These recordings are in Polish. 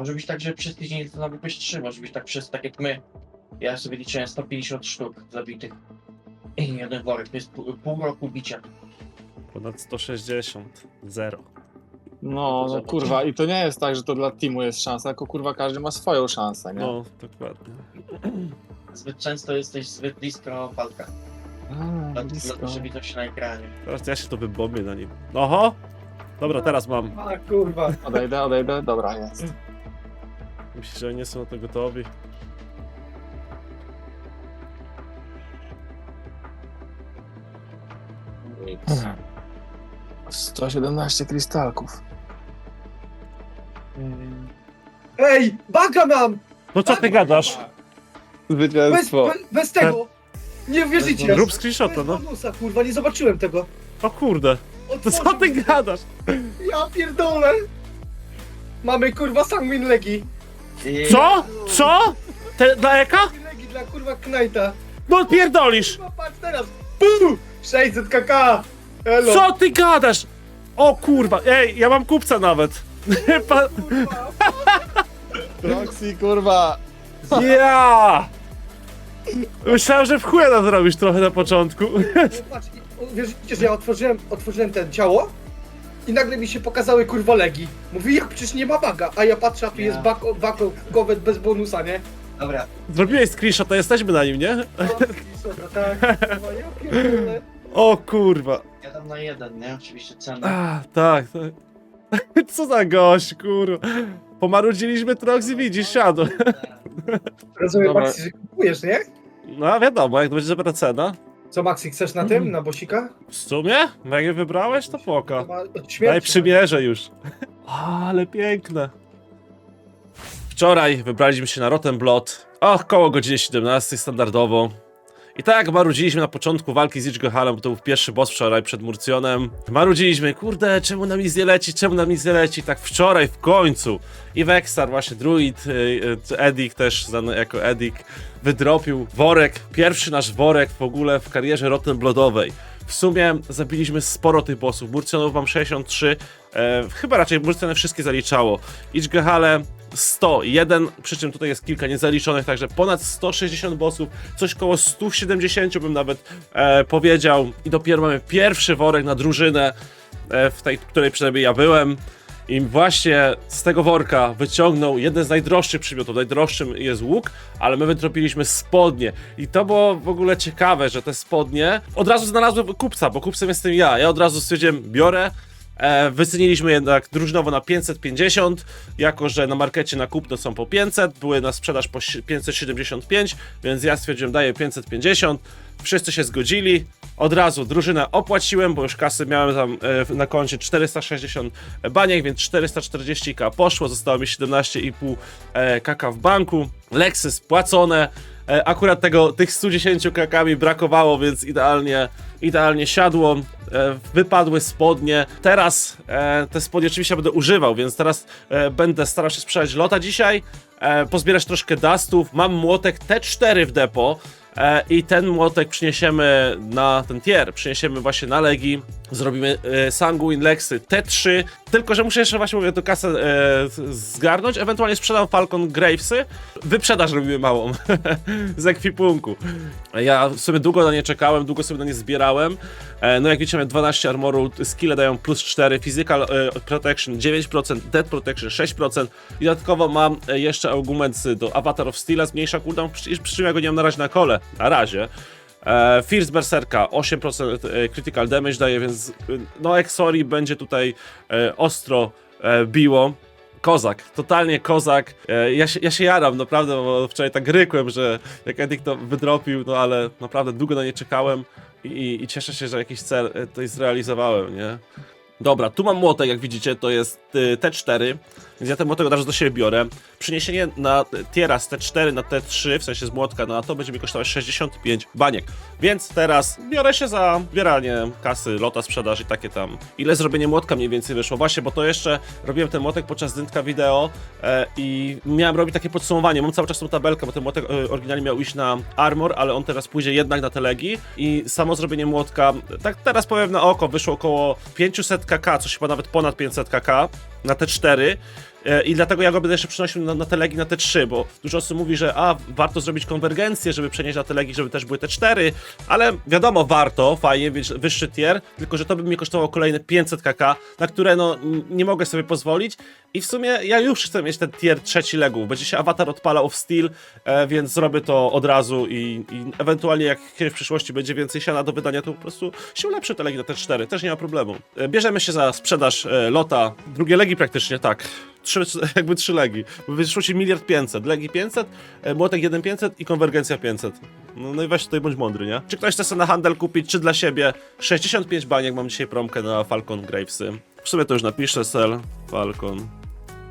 Może być tak, że przez tydzień to nawet byś trzy, może być tak przez, tak jak my. Ja sobie liczyłem 150 sztuk zabitych. I jeden worek, to jest pół, pół roku bicia. Ponad 160. Zero. No, no kurwa, i to nie jest tak, że to dla teamu jest szansa, tylko kurwa każdy ma swoją szansę, nie? No, dokładnie. Zbyt często jesteś zbyt blisko falka. A, Dla, blisko. dla żeby to się na ekranie. Teraz ja się to wybobię na nim. Oho! Dobra, teraz mam. A kurwa. Odejdę, odejdę, dobra, jest. Myślę, że oni nie są na to gotowi. Nic. 117 krystalków. Ej, baga mam! No co ty gadasz? Bez, Zwycięstwo. bez, bez tego! Nie wierzycie! Rób screenshota, no. bonusa, kurwa, nie zobaczyłem tego. O kurde. To co ty gadasz? Ja pierdolę! Mamy kurwa Sangmin Legi. Co? Co? Te, dla Eka? Legi dla kurwa Knajta. No pierdolisz! Kurwa, patrz teraz! Puu! 600 kk! Elo! Co ty gadasz? O kurwa, ej, ja mam kupca nawet. Pa- Kurwa, Proxy, kurwa. Ja! Myślałem, że w chuja nam zrobisz trochę na początku. patrz, i- o, wierzycie, że ja otworzyłem, otworzyłem ten ciało i nagle mi się pokazały kurwa Legi. Mówi, jak przecież nie ma baga, a ja patrzę, a tu Ja. jest bako, kowet bez bonusa, nie? Dobra, Zrobiłeś screenshot, to jesteśmy na nim, nie? A, Dobra, tak, kurwa, ja pierdolę. O kurwa. ja dam na jeden, nie? Oczywiście cenę. A, tak. tak. Co za gość, kurwa. Pomarudziliśmy Troxy, widzisz, siadł. Rozumiem, Dobra. Maxi, że kupujesz, nie? No wiadomo, jak to będzie dobra cena. Co, Maxi, chcesz na tym, na bosika? W sumie? Jak je wybrałeś, to poka. Ma od Daj przymierze już. Ale piękne. Wczoraj wybraliśmy się na Rottenblot. Och, koło godziny 17 standardowo. I tak marudziliśmy na początku walki z Ichgohalem, bo to był pierwszy boss wczoraj przed Murcjonem. Marudziliśmy, kurde, czemu nam nic nie leci, czemu nam nic nie leci. Tak wczoraj w końcu. I Vexar, właśnie druid, y, y, Edik też znany jako Edik, wydropił worek, pierwszy nasz worek w ogóle w karierze Rottenblodowej. W sumie zabiliśmy sporo tych bossów. Murcjonów mam 63, e, chyba raczej Murcjony wszystkie zaliczało. Ichgehale 101, przy czym tutaj jest kilka niezaliczonych, także ponad 160 bossów, coś koło 170 bym nawet e, powiedział. I dopiero mamy pierwszy worek na drużynę, e, w tej, której przynajmniej ja byłem. I właśnie z tego worka wyciągnął jeden z najdroższych przymiotów. Najdroższym jest łuk, ale my wytropiliśmy spodnie. I to było w ogóle ciekawe, że te spodnie. Od razu znalazłem kupca, bo kupcem jestem ja. Ja od razu stwierdziłem, biorę. E, wyceniliśmy jednak drużynowo na 550, jako że na markecie na kupno są po 500, były na sprzedaż po si- 575, więc ja stwierdziłem, daję 550. Wszyscy się zgodzili. Od razu drużynę opłaciłem, bo już kasy miałem tam e, na koncie 460 baniek, więc 440k poszło, zostało mi 17,5 e, kk w banku. Leksy spłacone. E, akurat tego, tych 110 kk mi brakowało, więc idealnie, idealnie siadło. Wypadły spodnie. Teraz te spodnie oczywiście będę używał, więc teraz będę starał się sprzedać lota dzisiaj. Pozbierać troszkę dustów. Mam młotek T4 w depo. E, I ten młotek przyniesiemy na ten tier, przyniesiemy właśnie na Legi, zrobimy e, Sanguin Lexy T3, tylko że muszę jeszcze właśnie mówię tę kasę e, zgarnąć, ewentualnie sprzedam Falcon Gravesy, wyprzedaż robimy małą z ekwipunku. Ja sobie długo na nie czekałem, długo sobie na nie zbierałem, e, no jak widzicie mamy 12 armoru, skille dają plus 4, Physical e, Protection 9%, Dead Protection 6% i dodatkowo mam e, jeszcze argument do Avatar of Steel, zmniejsza cooldown, przy, przy czym ja go nie mam na razie na kole, na razie. E, Fierce Berserka 8% e, critical damage daje, więc e, no Exori będzie tutaj e, ostro e, biło. Kozak, totalnie kozak. Ja, się, ja się jaram, naprawdę, bo wczoraj tak rykłem, że jak Edik to wydropił, no ale naprawdę długo na nie czekałem i, i, cieszę się, że jakiś cel tutaj zrealizowałem, nie? Dobra, tu mam młotek, jak widzicie, to jest y, T4, więc ja ten młotek od razu do siebie biorę. Przyniesienie na tiera z T4 na T3, w sensie z młotka na to, będzie mi kosztować 65 baniek. Więc teraz biorę się za zbieranie kasy, lota, sprzedaż i takie tam. Ile zrobienie młotka mniej więcej wyszło? Właśnie, bo to jeszcze robiłem ten młotek podczas dyntka wideo e, i miałem robić takie podsumowanie. Mam cały czas tą tabelkę, bo ten młotek e, oryginalnie miał iść na armor, ale on teraz pójdzie jednak na telegi i samo zrobienie młotka, tak teraz powiem na oko, wyszło około 500 kk, coś chyba nawet ponad 500 kk. Na te 4 e, i dlatego ja go będę jeszcze przynosił na, na te legi na te 3, bo dużo osób mówi, że a, warto zrobić konwergencję, żeby przenieść na te legi, żeby też były te 4, ale wiadomo, warto, fajnie, wyższy tier, tylko że to by mnie kosztowało kolejne 500 kk, na które no nie mogę sobie pozwolić i w sumie ja już chcę mieć ten tier trzeci legów, będzie się awatar odpalał w Steel, e, więc zrobię to od razu i, i ewentualnie jak w przyszłości będzie więcej siana do wydania, to po prostu się ulepszy te legi na te 4, też nie ma problemu. E, bierzemy się za sprzedaż e, lota, drugie legi praktycznie, tak. Trzy, jakby trzy legi. Wyszło ci miliard 500, legi 500, e, młotek 1500 i konwergencja 500. No, no i weź tutaj bądź mądry, nie? Czy ktoś chce sobie na handel kupić, czy dla siebie? 65 baniek mam dzisiaj promkę na Falcon Gravesy. W sumie to już napiszę, sell, Falcon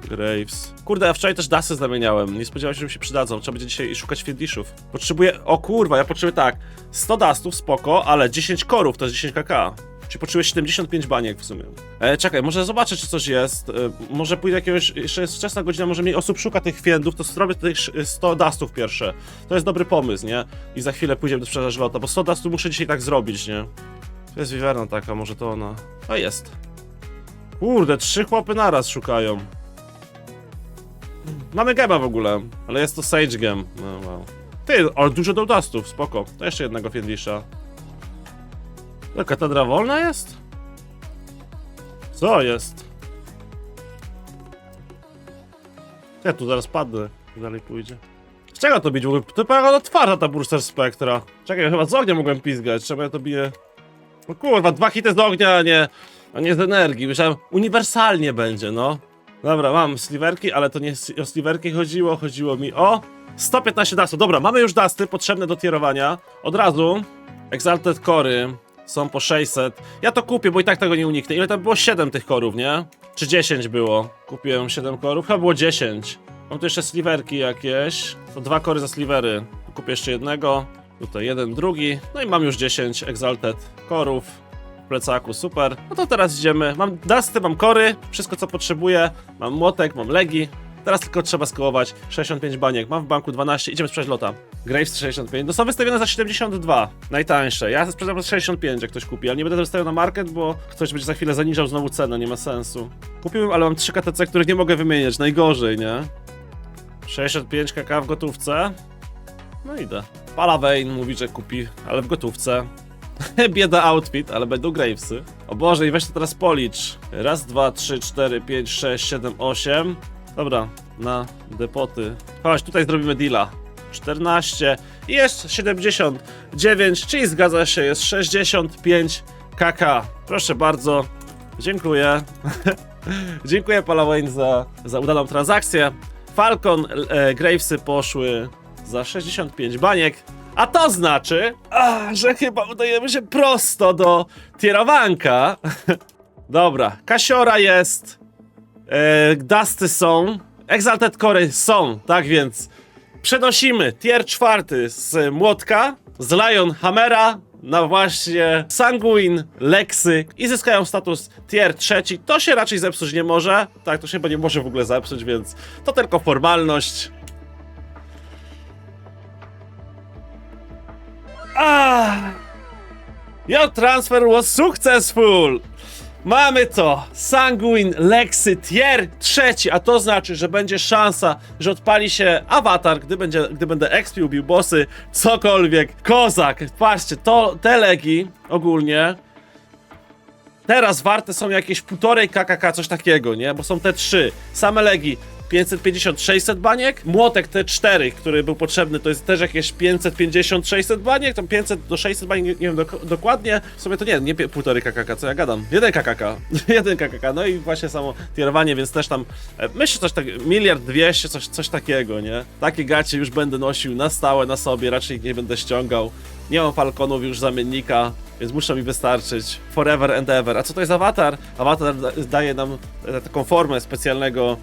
Graves. Kurde, ja wczoraj też dasy zamieniałem. Nie spodziewałem się, że mi się przydadzą. Trzeba będzie dzisiaj szukać fiendishów. Potrzebuję. O kurwa, ja potrzebuję tak. 100 dustów, spoko, ale 10 korów to jest 10 kk. Czyli potrzebuję 75 baniek w sumie. E, czekaj, może zobaczę, czy coś jest. E, może pójdę jakiegoś. Jeszcze jest wczesna godzina, może mi osób szuka tych fiendów, to zrobię tych 100 dustów pierwsze. To jest dobry pomysł, nie? I za chwilę pójdziemy do sprzedaży lota, bo 100 dustów muszę dzisiaj tak zrobić, nie? To jest wiwerna taka, może to ona. A jest. Kurde, trzy chłopy naraz szukają. Mamy gema w ogóle, ale jest to Sage Gem. No wow. Ty, ale dużo dustów, spoko. To jeszcze jednego Fiendlisha. To katedra wolna jest? Co jest? Ja tu zaraz padnę, dalej pójdzie. Z czego to bić w ogóle? To pewnie otwarta ta Burster Spectra. Czekaj, chyba z ognia mogłem pizgać, czemu ja to biję? No kurwa, dwa hity z ognia, a nie, a nie z energii. Myślałem, uniwersalnie będzie, no. Dobra, mam sliverki, ale to nie o sliverki chodziło, chodziło mi o 115 dustów. Dobra, mamy już dusty potrzebne do tierowania. Od razu Exalted Cory są po 600. Ja to kupię, bo i tak tego nie uniknę. Ile tam było? 7 tych korów, nie? Czy 10 było? Kupiłem 7 korów, chyba było 10. Mam tu jeszcze sliverki jakieś. To dwa kory za slivery. Tu kupię jeszcze jednego. Tutaj jeden, drugi. No i mam już 10 Exalted korów w plecaku, super. No to teraz idziemy. Mam dusty, mam kory, wszystko co potrzebuję. Mam młotek, mam legi. Teraz tylko trzeba skołować 65 baniek. Mam w banku 12, idziemy sprzedać lota. Graves 65. No są wystawione za 72. Najtańsze. Ja sprzedam za 65, jak ktoś kupi, ale nie będę wystawiał na market, bo ktoś będzie za chwilę zaniżał znowu cenę, nie ma sensu. Kupiłem, ale mam 3 KTC, których nie mogę wymieniać. Najgorzej, nie? 65 kk w gotówce. No idę. Palavein mówi, że kupi, ale w gotówce. Bieda outfit, ale będą Gravesy. O Boże, i weź to teraz policz. Raz, dwa, trzy, cztery, pięć, sześć, siedem, osiem. Dobra, na depoty. Chodź, tutaj zrobimy deala. 14 i jest 79, czyli zgadza się, jest 65 kk. Proszę bardzo, dziękuję. dziękuję Palawain za, za udaną transakcję. Falcon, e, Gravesy poszły za 65 baniek. A to znaczy, a, że chyba udajemy się prosto do tierowanka. Dobra, Kasiora jest, e, Dusty są, Exalted Core są, tak więc przenosimy tier czwarty z Młotka, z Lion Hammera na właśnie Sanguin Lexy i zyskają status tier trzeci. To się raczej zepsuć nie może, tak, to się chyba nie może w ogóle zepsuć, więc to tylko formalność. Ah! Your transfer was successful! Mamy to! Sanguin Lexy Tier trzeci, a to znaczy, że będzie szansa, że odpali się awatar, gdy, będzie, gdy będę expił, bił bossy, cokolwiek. Kozak! Patrzcie, to, te legi ogólnie teraz warte są jakieś półtorej kkk, coś takiego, nie? Bo są te trzy. Same legi 550-600 baniek, młotek te 4, który był potrzebny, to jest też jakieś 550-600 baniek, tam 500 do 600 baniek, nie, wiem dok- dokładnie, w sumie to nie, nie półtorej kkk, co ja gadam, 1 kkk, 1 kkk, no i właśnie samo tierowanie, więc też tam, e, myślę coś tak, miliard dwieście, coś, coś takiego, nie? Takie gacie już będę nosił na stałe na sobie, raczej nie będę ściągał, nie mam falconów już zamiennika, więc muszą mi wystarczyć. Forever and ever. A co to jest awatar? Awatar da- daje nam e, taką formę specjalnego,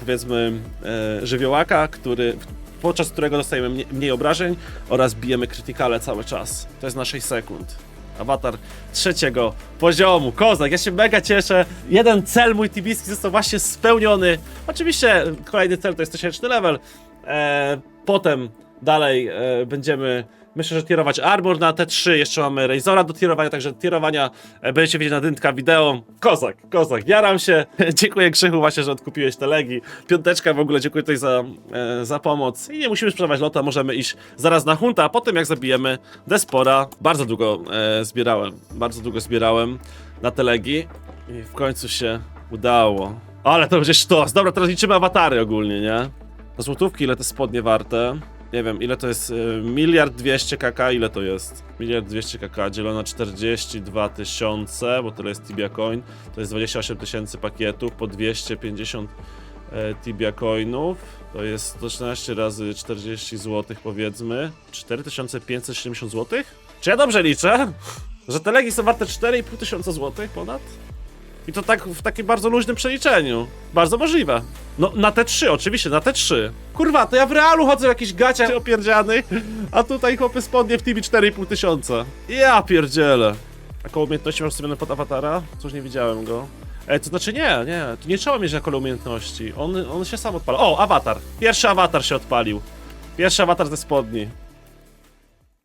powiedzmy, e, żywiołaka, który, podczas którego dostajemy mniej, mniej obrażeń oraz bijemy krytykale cały czas. To jest na 6 sekund. Awatar trzeciego poziomu. Kozak, ja się mega cieszę. Jeden cel mój tibijski został właśnie spełniony. Oczywiście kolejny cel to jest 1000 level. E, potem dalej e, będziemy Myślę, że tierować Armor na T3, jeszcze mamy Razora do tierowania, także tierowania e, będziecie widzieć na dyntka wideo. Kozak, kozak, jaram się. dziękuję Krzychu właśnie, że odkupiłeś te legi. Piąteczka w ogóle, dziękuję tutaj za, e, za pomoc. I nie musimy sprzedawać lota, możemy iść zaraz na hunta, a potem jak zabijemy Despora, bardzo długo e, zbierałem, bardzo długo zbierałem na te legi i w końcu się udało. Ale to będzie sztos. Dobra, teraz liczymy awatary ogólnie, nie? Złotówki ile te spodnie warte? Nie wiem, ile to jest? y, Miliard dwieście kk, ile to jest? Miliard dwieście kk dzielone na 42 tysiące, bo tyle jest Tibia Coin. To jest 28 tysięcy pakietów po 250 e, Tibia Coinów. To jest 114 razy 40 zł powiedzmy. 4570 zł? Czy ja dobrze liczę? Że te legi są warte 4,5 tysiąca złotych ponad? I to tak w takim bardzo luźnym przeliczeniu. Bardzo możliwe. No, na te trzy, oczywiście, na te trzy. Kurwa, to ja w realu chodzę w jakichś gaciach opierdzianych, a tutaj chłopy spodnie w TV 4,5 tysiąca. Ja pierdzielę. Jaką umiejętności masz sobie pod awatara? Cóż, nie widziałem go. E, to znaczy nie, nie, tu nie trzeba mieć na kole umiejętności. On, on się sam odpala. O, awatar. Pierwszy awatar się odpalił. Pierwszy awatar ze spodni.